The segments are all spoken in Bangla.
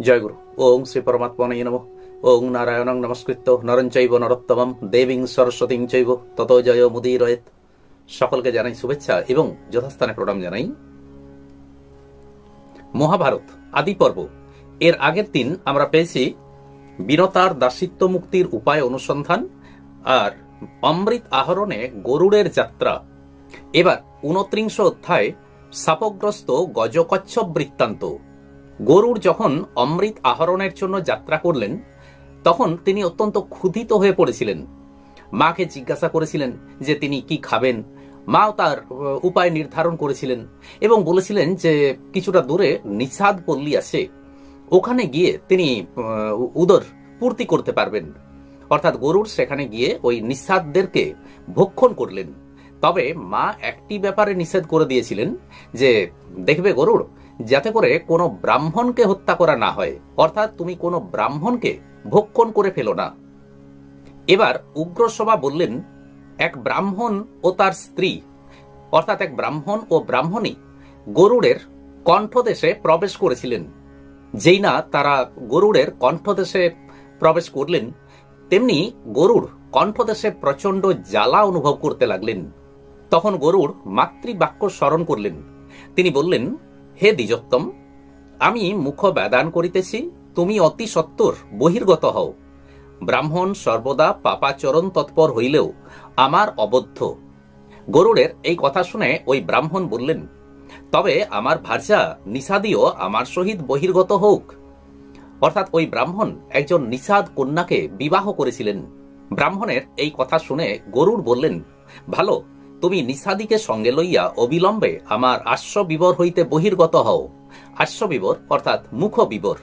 জয় গুরু। ওং শ্রী পরমাত্মনে নম। ওং নারায়ণং নমস্কৃত্য। নরঞ্চৈব নরোত্তমম। দেবীং সরস্বতীং চৈব। তত জয় মুদিরয়েত সকলকে জানাই শুভেচ্ছা এবং যথাস্থানে প্রণাম জানাই। মহাভারত, আদি পর্ব। এর আগের দিন আমরা পেয়েছি বিনতার দাসিত্ব মুক্তির উপায় অনুসন্ধান আর অমৃত আহরণে গরুড়ের যাত্রা। এবার উনত্রিংশ অধ্যায় সাপগ্রস্ত গজকচ্ছপ বৃত্তান্ত। গরুর যখন অমৃত আহরণের জন্য যাত্রা করলেন, তখন তিনি অত্যন্ত ক্ষুধিত হয়ে পড়েছিলেন। মাকে জিজ্ঞাসা করেছিলেন যে তিনি কি খাবেন? মাও তার উপায় নির্ধারণ করেছিলেন এবং বলেছিলেন যে কিছুটা দূরে নিষাদ পল্লী আছে। ওখানে গিয়ে তিনি উদর পূর্তি করতে পারবেন। অর্থাৎ গরুর সেখানে গিয়ে ওই নিঃসাদদেরকে ভক্ষণ করলেন। তবে মা একটি ব্যাপারে নিষেধ করে দিয়েছিলেন যে, দেখবে গরুড় যাতে করে কোনো ব্রাহ্মণকে হত্যা করা না হয়। অর্থাৎ তুমি কোনো ব্রাহ্মণকে ভক্ষণ করে ফেলো না। এবার উগ্রসভা বললেন, এক ব্রাহ্মণ ও তার স্ত্রী, অর্থাৎ এক ব্রাহ্মণ ও ব্রাহ্মণী গরুড়ের কণ্ঠদেশে প্রবেশ করেছিলেন। যেই না তারা গরুড়ের কণ্ঠদেশে প্রবেশ করলেন, তেমনি গরুড় কণ্ঠদেশে প্রচণ্ড জ্বালা অনুভব করতে লাগলেন। তখন গরুড় মাতৃবাক্য স্মরণ করলেন। তিনি বললেন হে দ্বিজোত্তম, আমি মুখ ব্যাদান করিতেছি, তুমি অতি সত্বর বহির্গত হও। ব্রাহ্মণ সর্বদা পাপাচরণ তৎপর হইলেও আমার অবদ্ধ। গরুড়ের এই কথা শুনে ওই ব্রাহ্মণ বললেন, তবে আমার ভার্যা নিষাদিও আমার সহিত বহির্গত হোক অর্থাৎ ওই ব্রাহ্মণ একজন নিষাদ কন্যাকে বিবাহ করেছিলেন। ব্রাহ্মণের এই কথা শুনে গরুড় বললেন, ভালো তুমি নিষাদিকে সঙ্গে লইয়া অবিলম্বে আমার আশ্ব বিবর হইতে বহির্গত হও। আশ্ব বিবর অর্থাৎ মুখ বিবর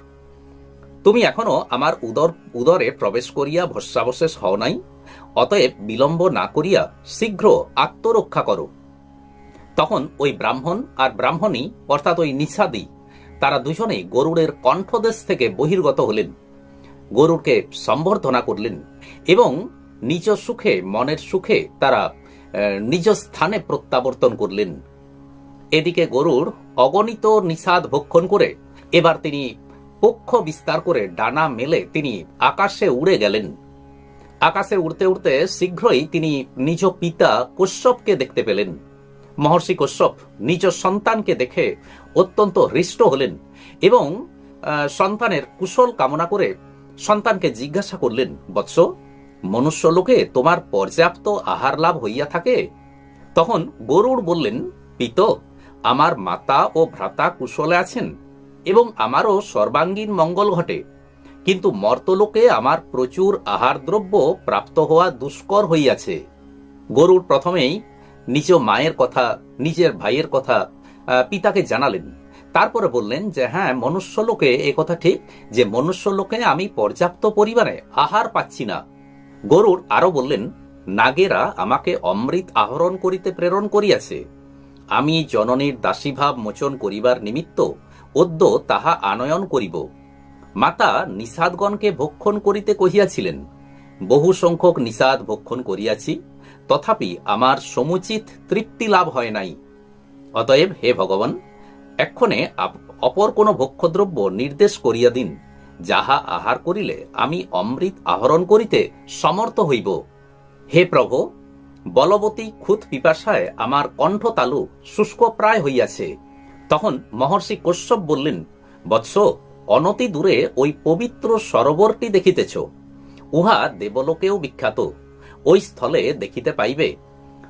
তুমি এখনও আমার উদর উদরে প্রবেশ করিয়া ভস্যাবশেষ হও নাই। অতএব বিলম্ব না করিয়া শীঘ্র আত্মরক্ষা করো। তখন ওই ব্রাহ্মণ আর ব্রাহ্মণী, অর্থাৎ ওই নিষাদি তারা দুজনেই গরুড়ের কণ্ঠদেশ থেকে বহির্গত হলেন। গরুড়কে সম্বর্ধনা করলেন এবং নিজ সুখে, মনের সুখে তারা নিজ স্থানে প্রত্যাবর্তন করলেন। এদিকে গরুর অগণিত নিষাদ ভক্ষণ করে এবার তিনি পক্ষ বিস্তার করে ডানা মেলে তিনি আকাশে উড়ে গেলেন। আকাশে উড়তে উড়তে শীঘ্রই তিনি নিজ পিতা কশ্যপকে দেখতে পেলেন। মহর্ষি কশ্যপ নিজ সন্তানকে দেখে অত্যন্ত হৃষ্ট হলেন এবং সন্তানের কুশল কামনা করে সন্তানকে জিজ্ঞাসা করলেন, বৎস মনুষ্য লোকে তোমার পর্যাপ্ত আহার লাভ হইয়া থাকে? তখন গরুড় বললেন, পিত, আমার মাতা ও ভ্রাতা কুশলে আছেন এবং আমারও সর্বাঙ্গীন মঙ্গল ঘটে। কিন্তু মর্তলোকে আমার প্রচুর আহার দ্রব্য প্রাপ্ত হওয়া দুষ্কর হইয়াছে। গরুর প্রথমেই নিজ মায়ের কথা, নিজের ভাইয়ের কথা পিতাকে জানালেন। তারপরে বললেন যে হ্যাঁ মনুষ্যলোকে কথা ঠিক যে, মনুষ্যলোকে আমি পর্যাপ্ত পরিমাণে আহার পাচ্ছি না। গরুড় আরও বললেন, নাগেরা আমাকে অমৃত আহরণ করিতে প্রেরণ করিয়াছে। আমি জননীর দাসীভাব মোচন করিবার নিমিত্ত অদ্য তাহা আনয়ন করিব। মাতা নিষাদগণকে ভক্ষণ করিতে কহিয়াছিলেন, বহু সংখ্যক নিষাদ ভক্ষণ করিয়াছি, তথাপি আমার সমুচিত তৃপ্তি লাভ হয় নাই। অতএব হে ভগবান, এক্ষণে অপর কোনো ভক্ষদ্রব্য নির্দেশ করিয়া দিন। যাহা আহার করিলে আমি অমৃত আহরণ করিতে সমর্থ হইব। হে প্রভু, বলবতী খুত পিপাসায় আমার কণ্ঠ তালু শুষ্ক প্রায় হইয়াছে। তখন মহর্ষি কশ্যপ বললেন, বৎস, অনতি দূরে ওই পবিত্র সরোবরটি দেখিতেছ। উহা দেবলোকেও বিখ্যাত। ওই স্থলে দেখিতে পাইবে।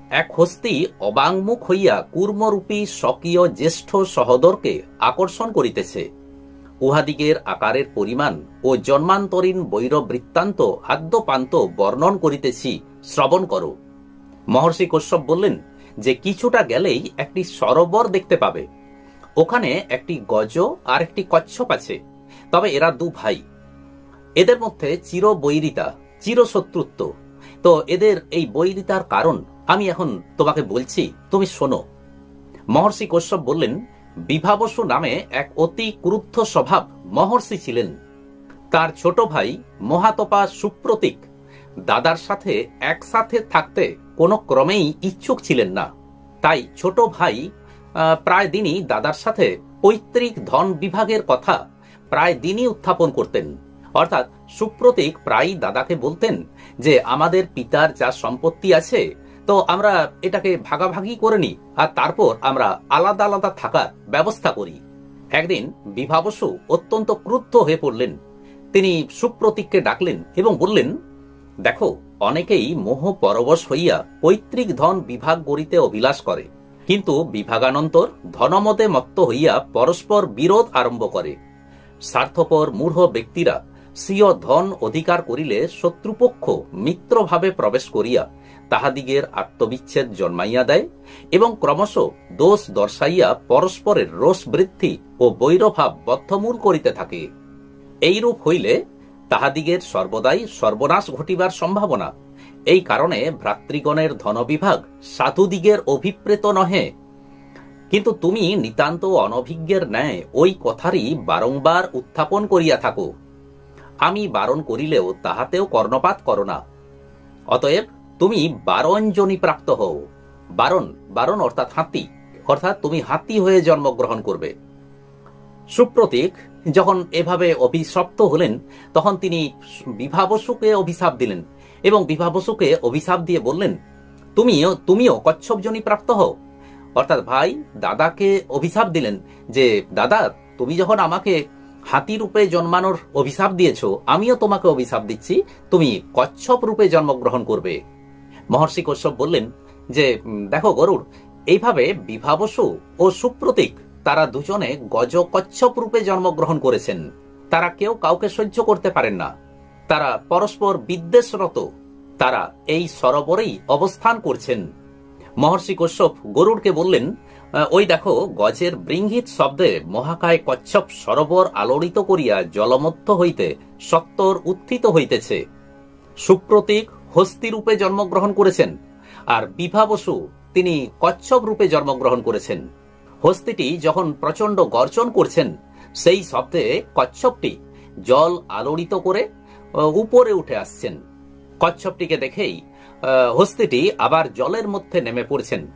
এক হস্তি অবাংমুখ হইয়া কূর্মরূপী স্বকীয় জ্যেষ্ঠ সহদরকে আকর্ষণ করিতেছে। উহাদিগের আকারের পরিমাণ ও জন্মান্তরীণ বৈর বৃত্তান্ত আদ্যপান্ত বর্ণন করিতেছি, শ্রবণ করো। মহর্ষি কশ্যপ বললেন যে কিছুটা গেলেই একটি সরোবর দেখতে পাবে। ওখানে একটি গজ আর একটি কচ্ছপ আছে, তবে এরা দু ভাই। এদের মধ্যে চির বৈরিতা চির শত্রুত্ব তো এদের এই বৈরিতার কারণ আমি এখন তোমাকে বলছি, তুমি শোনো। মহর্ষি কশ্যপ বললেন বিভাবসু নামে এক অতি ক্রুদ্ধ স্বভাব মহর্ষি ছিলেন। তার ছোট ভাই মহাতপা সুপ্রতীক দাদার সাথে একসাথে থাকতে কোনো ক্রমেই ইচ্ছুক ছিলেন না। তাই ছোট ভাই প্রায় দিনই দাদার সাথে পৈতৃক ধন বিভাগের কথা প্রায় দিনই উত্থাপন করতেন। অর্থাৎ সুপ্রতীক প্রায়ই দাদাকে বলতেন যে, আমাদের পিতার যা সম্পত্তি আছে তো আমরা এটাকে ভাগাভাগি করে নিই আর তারপর আমরা আলাদা আলাদা থাকার ব্যবস্থা করি। একদিন বিভাবসু অত্যন্ত ক্রুদ্ধ হয়ে পড়লেন। তিনি সুপ্রতীককে ডাকলেন এবং বললেন, দেখো, অনেকেই মোহ পরবশ হইয়া পৈতৃক ধন বিভাগ করিতে অভিলাষ করে। কিন্তু বিভাগানন্তর ধনমতে মত্ত হইয়া পরস্পর বিরোধ আরম্ভ করে। স্বার্থপর মূঢ় ব্যক্তিরা স্বীয় ধন অধিকার করিলে শত্রুপক্ষ মিত্রভাবে প্রবেশ করিয়া তাহাদিগের আত্মবিচ্ছেদ জন্মাইয়া দেয় এবং ক্রমশ দোষ দর্শাইয়া পরস্পরের রোষ বৃদ্ধি ও বৈরভাব বদ্ধমূল করিতে থাকে। এইরূপ হইলে তাহাদিগের সর্বদাই সর্বনাশ ঘটিবার সম্ভাবনা। এই কারণে ভ্রাতৃগণের ধনবিভাগ সাধুদিগের অভিপ্রেত নহে। কিন্তু তুমি নিতান্ত অনভিজ্ঞের ন্যায় ওই কথারই বারংবার উত্থাপন করিয়া থাকো। আমি বারণ করিলেও তাহাতেও কর্ণপাত করো না। অতএব তুমি বারণজনী প্রাপ্ত হও। বারণ বারণ অর্থাৎ হাতি, অর্থাৎ তুমি হাতি হয়ে জন্মগ্রহণ করবে। সুপ্রতীক, যখন এভাবে অভিশপ্ত হলেন, তখন তিনি বিভাবসুকে অভিশাপ দিলেন এবং বিভাবসুকে অভিশাপ দিয়ে বললেন, তুমিও তুমিও কচ্ছপজনী প্রাপ্ত হও। অর্থাৎ ভাই, দাদাকে অভিশাপ দিলেন যে, দাদা, তুমি যখন আমাকে হাতি রূপে জন্মানোর অভিশাপ দিয়েছ, আমিও তোমাকে অভিশাপ দিচ্ছি, তুমি কচ্ছপ রূপে জন্মগ্রহণ করবে। মহর্ষি কশ্যপ বললেন যে দেখো গরুড়, এইভাবে বিভাবসু ও সুপ্রতীক, তারা দুজনে গজ কচ্ছপ রূপে জন্মগ্রহণ করেছেন। তারা কেউ কাউকে সহ্য করতে পারেন না। তারা পরস্পর বিদ্বেষরত। তারা এই সরোবরেই অবস্থান করছেন। মহর্ষি কশ্যপ গরুড়কে বললেন ওই দেখো, গজের বৃঙ্গিত শব্দে মহাকায় কচ্ছপ সরোবর আলোড়িত করিয়া জলমধ্য হইতে সত্তর উত্থিত হইতেছে। সুপ্রতীক হস্তি রূপে জন্মগ্রহণ করেছেন, আর বিভাবসু তিনি কচ্ছপ রূপে জন্মগ্রহণ করেছেন। হস্তিটি যখন প্রচণ্ড গর্জন করছেন, সেই শব্দে কচ্ছপটি জল আলোড়িত করে উপরে উঠে আসছেন। কচ্ছপটিকে দেখেই হস্তিটি আবার জলের মধ্যে নেমে পড়ছেন।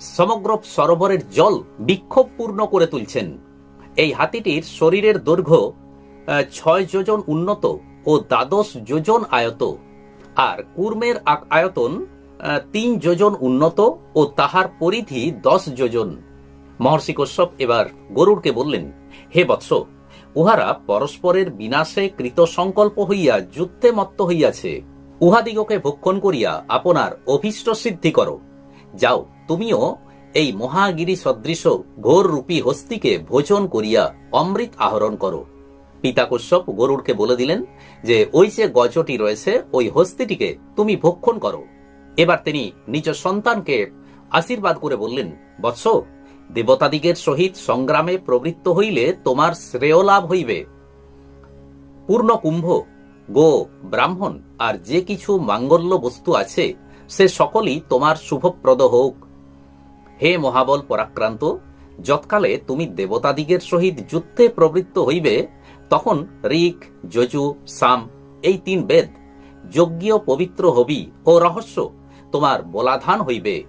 সমগ্র সরোবরের জল বিক্ষোভপূর্ণ করে তুলছেন। এই হাতিটির শরীরের দৈর্ঘ্য ছয় যোজন উন্নত ও দ্বাদশ যোজন আয়ত। আর কুর্মের আয়তন তিন যোজন উন্নত ও তাহার পরিধি দশ যোজন। মহর্ষি কশ্যপ এবার গরুড়কে বললেন, হে বৎস, উহারা পরস্পরের বিনাশে কৃত সংকল্প হইয়া যুদ্ধে মত্ত হইয়াছে। উহাদিগকে ভক্ষণ করিয়া আপনার অভীষ্ট সিদ্ধি করো। যাও, তুমিও এই মহাগিরি সদৃশ ঘোর রূপী হস্তিকে ভোজন করিয়া অমৃত আহরণ করো। পিতা কশ্যপ গরুড়কে বলে দিলেন যে, ওই যে গজটি রয়েছে, ওই হস্তিটিকে তুমি ভক্ষণ করো। এবার তিনি নিজ সন্তানকে আশীর্বাদ করে বললেন, বৎস, দেবতাদিগের সহিত সংগ্রামে প্রবৃত্ত হইলে তোমার শ্রেয় লাভ হইবে। পূর্ণ কুম্ভ গো, ব্রাহ্মণ, আর যে কিছু মাঙ্গল্য বস্তু আছে, সে সকলই তোমার শুভপ্রদ হোক। হে মহাবল পরাক্রান্ত, যৎকালে তুমি দেবতাদিগের সহিত যুদ্ধে প্রবৃত্ত হইবে, তখন ঋক, যজু, সাম, এই তিন বেদ যজ্ঞীয় পবিত্র হবি ও রহস্য তোমার বলাধান হইবে।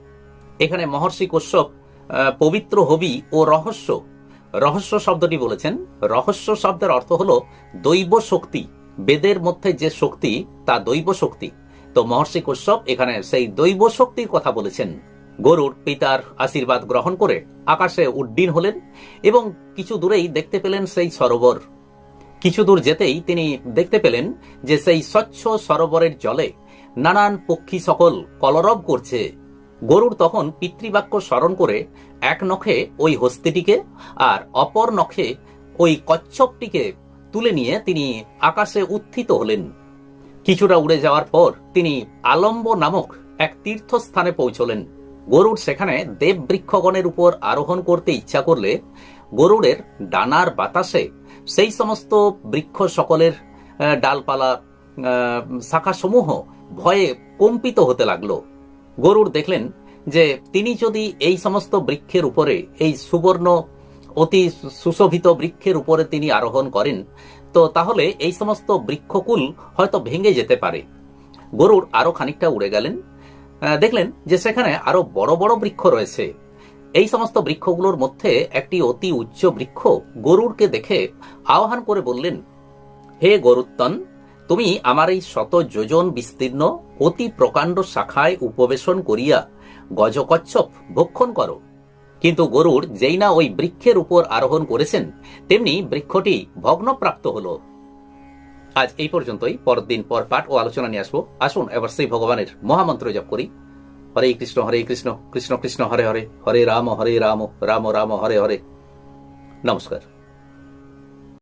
এখানে মহর্ষি কশ্যপ পবিত্র হবি ও রহস্য রহস্য শব্দটি বলেছেন। রহস্য শব্দের অর্থ হল দৈব শক্তি বেদের মধ্যে যে শক্তি, তা দৈব শক্তি। তো মহর্ষি কশ্যপ এখানে সেই দৈব শক্তির কথা বলেছেন। গরুর পিতার আশীর্বাদ গ্রহণ করে আকাশে উড্ডীন হলেন এবং কিছু দূরেই দেখতে পেলেন সেই সরোবর। কিছু দূর যেতেই তিনি দেখতে পেলেন যে সেই স্বচ্ছ সরোবরের জলে নানান পক্ষী সকল কলরব করছে। গরুর তখন পিতৃবাক্য স্মরণ করে এক নখে ওই হস্তিটিকে আর অপর নখে ওই কচ্ছপটিকে তুলে নিয়ে তিনি আকাশে উত্থিত হলেন। কিছুটা উড়ে যাওয়ার পর তিনি আলম্ব নামক এক তীর্থস্থানে পৌঁছলেন। গরুড় সেখানে দেব বৃক্ষগণের উপর আরোহণ করতে ইচ্ছা করলে গরুড়ের ডানার বাতাসে সেই সমস্ত বৃক্ষ সকলের ডালপালা শাখাসমূহ ভয়ে কম্পিত হতে লাগল। গরুড় দেখলেন যে তিনি যদি এই সমস্ত বৃক্ষের উপরে এই সুবর্ণ অতি সুশোভিত বৃক্ষের উপরে তিনি আরোহণ করেন। তো তাহলে এই সমস্ত বৃক্ষকুল হয়তো ভেঙে যেতে পারে। গরুর আরও খানিকটা উড়ে গেলেন। দেখলেন যে সেখানে আরও বড় বড় বৃক্ষ রয়েছে। এই সমস্ত বৃক্ষগুলোর মধ্যে একটি অতি উচ্চ বৃক্ষ গরুরকে দেখে আহ্বান করে বললেন, হে গরুত্তন, তুমি আমার এই শত যোজন বিস্তীর্ণ অতি প্রকাণ্ড শাখায় উপবেশন করিয়া গজকচ্ছপ ভক্ষণ করো। কিন্তু গরুর যেই না ওই বৃক্ষের উপর আরোহণ করেছেন, তেমনি বৃক্ষটি ভগ্নপ্রাপ্ত হল। আজ এই পর্যন্তই, পরের দিন পর পাঠ ও আলোচনা নিয়ে আসব। আসুন, এবার সেই ভগবানের মহামন্ত্র জপ করি। হরে কৃষ্ণ হরে কৃষ্ণ কৃষ্ণ কৃষ্ণ, হরে হরে হরে রাম হরে রাম রাম রাম, হরে হরে। নমস্কার।